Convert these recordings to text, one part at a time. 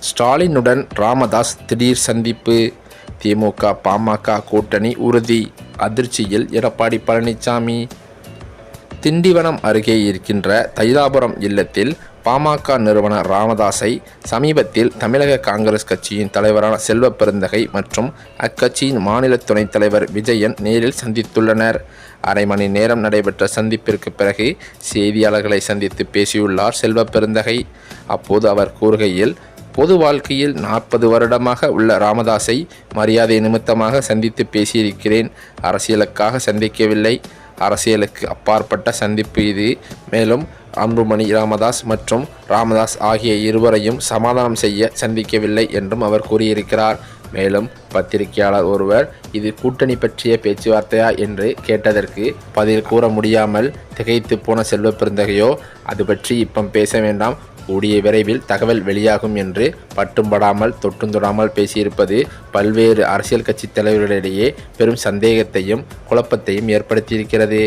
ஸ்டாலினுடன் ராமதாஸ் திடீர் சந்திப்பு. திமுக பாமக கூட்டணி உறுதி. அதிர்ச்சியில் எடப்பாடி பழனிசாமி. திண்டிவனம் அருகே இருக்கின்ற தைலாபுரம் இல்லத்தில் பாமக நிறுவனர் ராமதாஸை சமீபத்தில் தமிழக காங்கிரஸ் கட்சியின் தலைவரான செல்வ பெருந்தகை மற்றும் அக்கட்சியின் மாநில துணைத் தலைவர் விஜயன் நேரில் சந்தித்துள்ளனர். அரை மணி நேரம் நடைபெற்ற சந்திப்பிற்கு பிறகு செய்தியாளர்களை சந்தித்து பேசியுள்ளார் செல்வ பெருந்தகை. அப்போது அவர் கூறுகையில் பொது வாழ்க்கையில் நாற்பது வருடமாக உள்ள ராமதாஸை மரியாதை நிமித்தமாக சந்தித்து பேசியிருக்கிறேன். அரசியலுக்காக சந்திக்கவில்லை. அரசியலுக்கு அப்பாற்பட்ட சந்திப்பு இது. மேலும் அன்புமணி ராமதாஸ் மற்றும் ராமதாஸ் ஆகிய இருவரையும் சமாதானம் செய்ய சந்திக்கவில்லை என்றும் அவர் கூறியிருக்கிறார். மேலும் பத்திரிகையாளர் ஒருவர் இது கூட்டணி பற்றிய பேச்சுவார்த்தையா? என்று கேட்டதற்கு பதில் கூற முடியாமல் திகைத்து போன செல்வ பெருந்தகையோ அது பற்றி இப்போ பேச வேண்டாம். கூடிய விரைவில் தகவல் வெளியாகும் என்று பட்டும்படாமல் தொட்டும் தொடாமல் பேசியிருப்பது பல்வேறு அரசியல் கட்சி தலைவர்களிடையே பெரும் சந்தேகத்தையும் குழப்பத்தையும் ஏற்படுத்தியிருக்கிறது.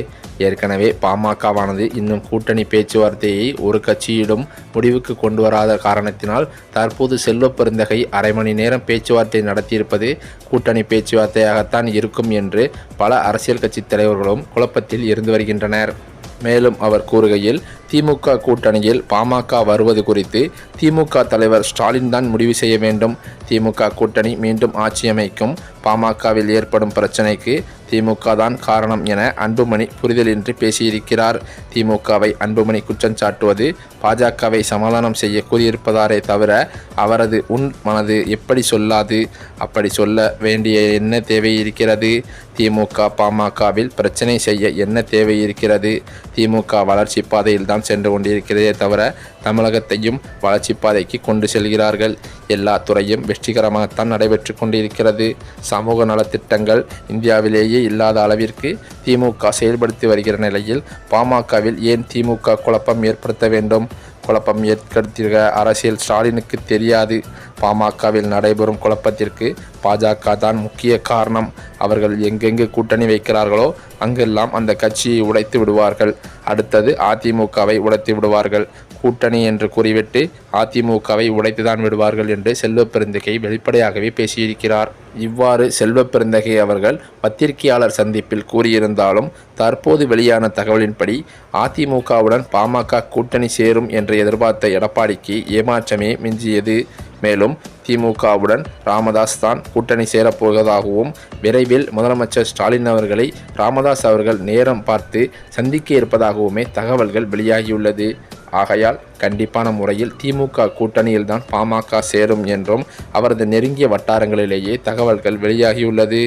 ஏற்கனவே பாமகவானது இன்னும் கூட்டணி பேச்சுவார்த்தையை ஒரு கட்சியிடம் முடிவுக்கு கொண்டு வராத காரணத்தினால் தற்போது செல்வ பெருந்தகை அரை மணி நேரம் பேச்சுவார்த்தை நடத்தியிருப்பது கூட்டணி பேச்சுவார்த்தையாகத்தான் இருக்கும் என்று பல அரசியல் கட்சி தலைவர்களும் குழப்பத்தில் இருந்து வருகின்றனர். மேலும் அவர் கூறுகையில் திமுக கூட்டணியில் பாமக வருவது குறித்து திமுக தலைவர் ஸ்டாலின் தான் முடிவு செய்ய வேண்டும். திமுக கூட்டணி மீண்டும் ஆட்சி அமைக்கும். பாமகவில் ஏற்படும் பிரச்சனைக்கு திமுக தான் காரணம் என அன்புமணி புரிதலின்றி பேசியிருக்கிறார். திமுகவை அன்புமணி குற்றம் சாட்டுவது பாஜகவை சமாதானம் செய்ய கூறியிருப்பதாரே தவிர அவரது உன் மனது எப்படி சொல்லாது? அப்படி சொல்ல வேண்டிய என்ன தேவை இருக்கிறது திமுக பாமகவில் பிரச்சனை செய்ய என்ன தேவை இருக்கிறது திமுக வளர்ச்சி பாதையில் தான் சென்று கொண்டிருக்கிறதே தவிர தமிழகத்தையும் வளர்ச்சி பாதைக்கு கொண்டு செல்கிறார்கள். எல்லா துறையும் வெற்றிகரமாகத்தான் நடைபெற்று கொண்டிருக்கிறது. சமூக நலத்திட்டங்கள் இந்தியாவிலேயே இல்லாத அளவிற்கு திமுக செயல்படுத்தி வருகிற நிலையில் பாமகவில் ஏன் திமுக குழப்பம் ஏற்படுத்த வேண்டும்? குழப்பம் ஏற்படுத்திய அரசியல் ஸ்டாலினுக்கு தெரியாது. பாமகவில் நடைபெறும் குழப்பத்திற்கு பாஜக தான் முக்கிய காரணம். அவர்கள் எங்கெங்கு கூட்டணி வைக்கிறார்களோ அங்கெல்லாம் அந்த கட்சியை உடைத்து விடுவார்கள். அடுத்தது அதிமுகவை உடைத்து விடுவார்கள். கூட்டணி என்று கூறிவிட்டு அதிமுகவை உடைத்துதான் விடுவார்கள் என்று செல்வப்பெருந்தகை வெளிப்படையாகவே பேசியிருக்கிறார். இவ்வாறு செல்வப்பெருந்தகை அவர்கள் பத்திரிகையாளர் சந்திப்பில் கூறியிருந்தாலும் தற்போது வெளியான தகவலின்படி அதிமுகவுடன் பாமக கூட்டணி சேரும் என்று எதிர்பார்த்த எடப்பாடிக்கு ஏமாற்றமே மிஞ்சியது. மேலும் திமுகவுடன் ராமதாஸ் தான் கூட்டணி சேரப்போவதாகவும் விரைவில் முதலமைச்சர் ஸ்டாலின் அவர்களை ராமதாஸ் அவர்கள் நேரம் பார்த்து சந்திக்க இருப்பதாகவுமே தகவல்கள் வெளியாகியுள்ளது. ஆகையால் கண்டிப்பான முறையில் திமுக கூட்டணியில்தான் பாமக சேரும் என்றும் அவரது நெருங்கிய வட்டாரங்களிலேயே தகவல்கள் வெளியாகியுள்ளது.